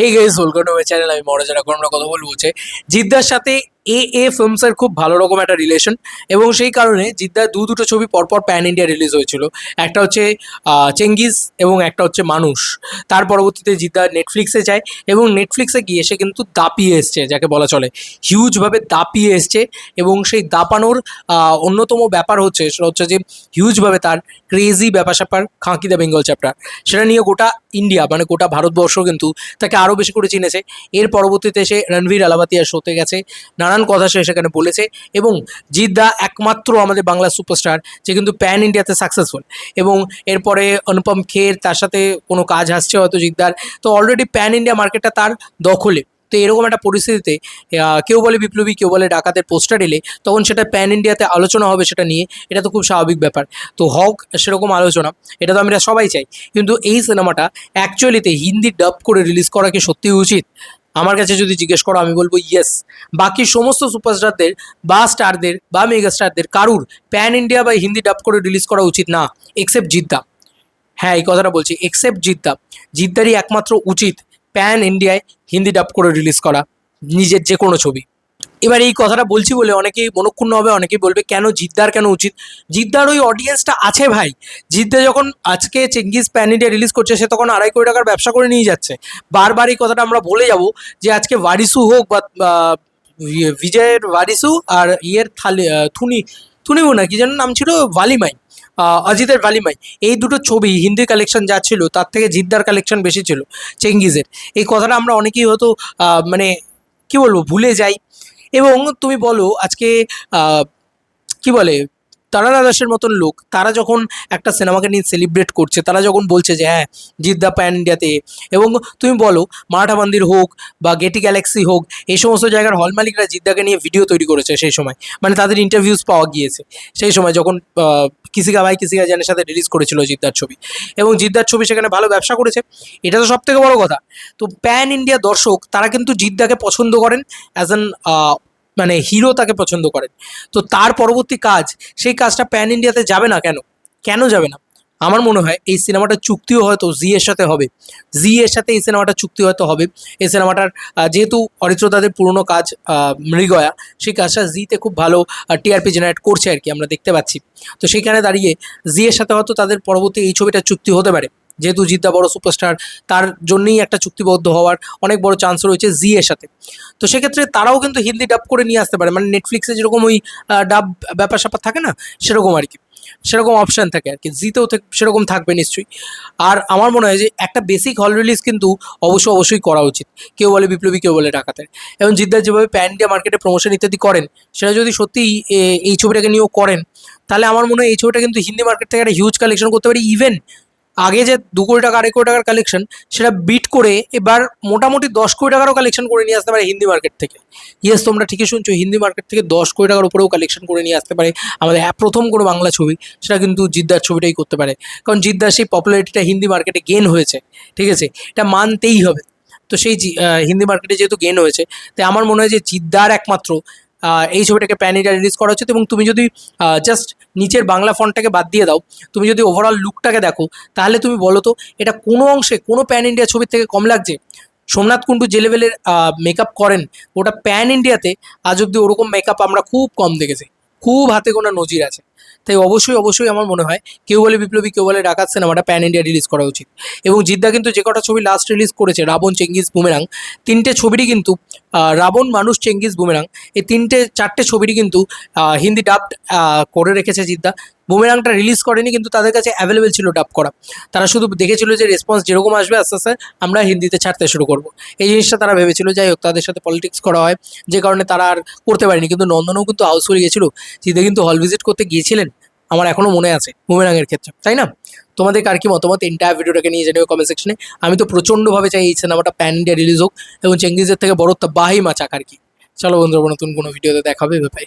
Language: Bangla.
Hey guys welcome to my channel আমি মহারাজার আমরা কথা বলব যে জিদ্দার সাথে এ এ ফিল্মসের খুব ভালো রকম একটা রিলেশন এবং সেই কারণে জিদ্দার দু দুটো ছবি পরপর প্যান ইন্ডিয়া রিলিজ হয়েছিল। একটা হচ্ছে চেঙ্গিজ এবং একটা হচ্ছে মানুষ তার পরবর্তীতে জিদ্দা নেটফ্লিক্সে যায় এবং নেটফ্লিক্সে গিয়ে সে কিন্তু দাপিয়ে এসছে, যাকে বলা চলে। হিউজভাবে দাপিয়ে এসছে এবং সেই দাপানোর অন্যতম ব্যাপার হচ্ছে, সেটা হচ্ছে যে হিউজভাবে তার ক্রেজি ব্যাপার স্যাপার খাঁকি দ্য বেঙ্গল চ্যাপ্টার সেটা নিয়ে গোটা ইন্ডিয়া মানে গোটা ভারতবর্ষ কিন্তু তাকে আরও বেশি করে চিনেছে। এর পরবর্তীতে সে রণবীর আলাবাতিয়া শোতে গেছে। নানান কথা সে সেখানে বলেছে এবং জিদ্দা একমাত্র আমাদের বাংলা সুপারস্টার যে কিন্তু প্যান ইন্ডিয়াতে সাকসেসফুল এবং এরপরে অনুপম খের তার সাথে কোনো কাজ আসছে হয়তো জিদ্দার তো অলরেডি প্যান ইন্ডিয়া মার্কেটটা তার দখলে। তো এরকম একটা পরিস্থিতিতে কেউ বলে বিপ্লবী, কেউ বলে ডাকাতের পোস্টার এলে তখন সেটা প্যান ইন্ডিয়াতে আলোচনা হবে সেটা নিয়ে। এটা তো খুব স্বাভাবিক ব্যাপার। তো হক, সেরকম আলোচনা। এটা তো আমরা সবাই চাই। কিন্তু এই সিনেমাটা অ্যাকচুয়ালিতে হিন্দি ডাব করে রিলিজ করা কি সত্যিই উচিত? আমার কাছে যদি জিজ্ঞেস করো, আমি বলব ইয়েস বাকি সমস্ত সুপারস্টারদের বা স্টারদের বা মেগাস্টারদের কারুর প্যান ইন্ডিয়া বা হিন্দি ডাব করে রিলিজ করা উচিত না এক্সেপ্ট জিদ্দা। হ্যাঁ এই কথাটা বলছি এক্সেপ্ট জিদ্দা। জিদ্দারই একমাত্র উচিত প্যান ইন্ডিয়ায় হিন্দি ডাব করে রিলিজ করা, নিজের যে কোনো ছবি। এবার এই কথাটা বলছি বলে অনেকেই মনক্ষুণ্ণ হবে, অনেকেই বলবে, কেন জিদ্দার কেন উচিত? জিদ্দার ওই অডিয়েন্সটা আছে ভাই। জিদ্দা যখন আজকে চেঙ্গিস প্যান ইন্ডিয়া রিলিজ করছে, সে তখন আড়াই কোটি টাকার ব্যবসা করে নিয়ে যাচ্ছে। বারবার এই কথাটা আমরা বলে যাব যে, আজকে ওয়ারিসু হোক বা ইয়ে বিজয়ের ওয়ারিসু আর ইয়ের থালি থুনি, থুনিও না, কি যেন নাম ছিল? ভালিমাই অজিতের ভালিমাই। এই দুটো ছবি, হিন্দি কালেকশন যা ছিল, তার থেকে জিদ্দার কালেকশন বেশি ছিল চেঙ্গিজের। এই কথাটা আমরা অনেকেই হয়তো মানে কি বলব, ভুলে যাই। এবং তুমি বলো আজকে কি বলে তারা দাসের মতন লোক। তারা যখন একটা সিনেমাকে নিয়ে সেলিব্রেট করছে, তারা যখন বলছে যে হ্যাঁ জিদ্দা প্যান ইন্ডিয়াতে এবং তুমি বলো, মারাঠা মন্দির হোক বা গেটি গ্যালাক্সি হোক, এই সমস্ত জায়গার হল মালিকরা জিদ্দাকে নিয়ে ভিডিও তৈরি করেছে সেই সময়। মানে তাদের ইন্টারভিউস পাওয়া গিয়েছে। সেই সময় যখন কিসিকা ভাই কিসিকা জানের সাথে রিলিজ করেছিল জিদ্দার ছবি। এবং জিদ্দার ছবি সেখানে ভালো ব্যবসা করেছে। এটা তো সব থেকে বড় কথা। তো প্যান ইন্ডিয়া দর্শক, তারা কিন্তু জিদ্দাকে পছন্দ করেন অ্যাজ অ্যান মানে হিরো তাকে পছন্দ করেন। তো তার পরবর্তী কাজ, সেই কাজটা প্যান ইন্ডিয়াতে যাবে না কেন? কেন যাবে না? আমার মনে হয় এই সিনেমাটার চুক্তিও হয়তো জি এর সাথে হবে। জি এর সাথে এই সিনেমাটার চুক্তি হয়তো হবে। এই সিনেমাটার যেহেতু অরিত্র তাদের পুরনো কাজ মৃগয়া, সেই কাজটা জিতে খুব ভালো টিআরপি জেনারেট করছে আর কি, আমরা দেখতে পাচ্ছি। তো সেখানে দাঁড়িয়ে জি এর সাথে হয়তো তাদের পরবর্তী এই ছবিটার চুক্তি হতে পারে। যেহেতু জিদ্দা বড় সুপারস্টার তার জন্যই একটা চুক্তিবদ্ধ হওয়ার অনেক বড় চান্স রয়েছে জি এর সাথে। তো সেক্ষেত্রে তারাও কিন্তু হিন্দি ডাব করে নিয়ে আসতে পারে। মানে নেটফ্লিক্সে যেরকম ওই ডাব ব্যাপার স্যাপার থাকে না, সেরকম আর কি সেরকম অপশান থাকে আর কি জিতেও সেরকম থাকবে নিশ্চয়ই। আর আমার মনে হয় যে একটা বেসিক হল রিলিজ কিন্তু অবশ্যই অবশ্যই করা উচিত। কেউ বলে বিপ্লবী, কেউ বলে ডাকাতের। এবং জিদ্দার যেভাবে প্যান ইন্ডিয়া মার্কেটে প্রমোশন ইত্যাদি করেন, সেটা যদি সত্যিই এই ছবিটাকে নিয়েও করেন, তাহলে আমার মনে হয় এই ছবিটা কিন্তু হিন্দি মার্কেট থেকে একটা হিউজ কালেকশন করতে পারে। ইভেন আগে যে দু কোটি টাকা, আড়াই কোটি টাকার কালেকশন সেটা বিট করে এবার মোটামুটি দশ কোটি টাকারও কালেকশন করে নিয়ে আসতে পারে হিন্দি মার্কেট থেকে। ইয়েস তোমরা ঠিকই শুনছো, হিন্দি মার্কেট থেকে দশ কোটি টাকার উপরেও কালেকশন করে নিয়ে আসতে পারে আমাদের প্রথম কোনো বাংলা ছবি, সেটা কিন্তু জিদ্দার ছবিটাই করতে পারে। কারণ জিদ্দার সেই পপুলারিটিটা হিন্দি মার্কেটে গেন হয়েছে, ঠিক আছে? এটা মানতেই হবে। তো সেই হিন্দি মার্কেটে যেহেতু গেন হয়েছে, তাই আমার মনে হয় যে জিদ্দার একমাত্র এই ছবিটাকে প্যান ইন্ডিয়া রিলিজ করা হচ্ছে। এবং তুমি যদি জাস্ট নিচের বাংলা ফন্টটাকে বাদ দিয়ে দাও, তুমি যদি ওভারঅল লুকটাকে দেখো, তাহলে তুমি বলো তো, এটা কোনো অংশে, কোনো প্যান ইন্ডিয়া ছবির থেকে কম লাগছে? সোমনাথ কুণ্ডু যে লেভেলের মেকআপ করেন, ওটা প্যান ইন্ডিয়াতে আজ অব্দি ওরকম মেকআপ আমরা খুব কম দেখেছি। খুব হাতে গোনা নজির আছে। তাই অবশ্যই অবশ্যই আমার মনে হয় কেউ বলে বিপ্লবী, কেউ বলে ডাকাত সিনেমাটা প্যান ইন্ডিয়া রিলিজ করা উচিত। এবং জিদ্দা কিন্তু যে কটা ছবি লাস্ট রিলিজ করেছে, রাবণ, চেঙ্গিস, বুমেরাং, তিনটে ছবিটি কিন্তু রাবণ, মানুষ, চেঙ্গিস, বুমেরাং, এই তিনটে, চারটে ছবিটি কিন্তু হিন্দি ডাবড করে রেখেছে জিদ্দা। বুমেরাংটা রিলিজ করেনি, কিন্তু তাদের কাছে অ্যাভেলেবেল ছিল ডাব করা। তারা শুধু দেখেছিল যে রেসপন্স যেরকম আসবে, আস্তে আস্তে আমরা হিন্দিতে ছাড়তে শুরু করব। এই জিনিসটা তারা ভেবেছিল, যাই হোক, তাদের সাথে পলিটিক্স করা হয়, যে কারণে তারা আর করতে পারেনি। কিন্তু নন্দনও কিন্তু হাউসফুল গিয়েছিল জিদে কিন্তু হল ভিজিট করতে গিয়েছিলেন, আমার এখনও মনে আছে বুমেরাংয়ের ক্ষেত্রে, তাই না? তোমাদের কার কি মতামত? এন্টায়ার ভিডিওটাকে নিয়ে জানিও কমেন্ট সেকশনে আমি তো প্রচণ্ডভাবে চাই এই সিনেমাটা প্যান ইন্ডিয়া রিলিজ হোক, এবং চেঙ্গিজের থেকে বড় বাহি মাচাক আর কি। চলো বন্ধুরা, নতুন কোনো ভিডিওতে দেখাবে ভাই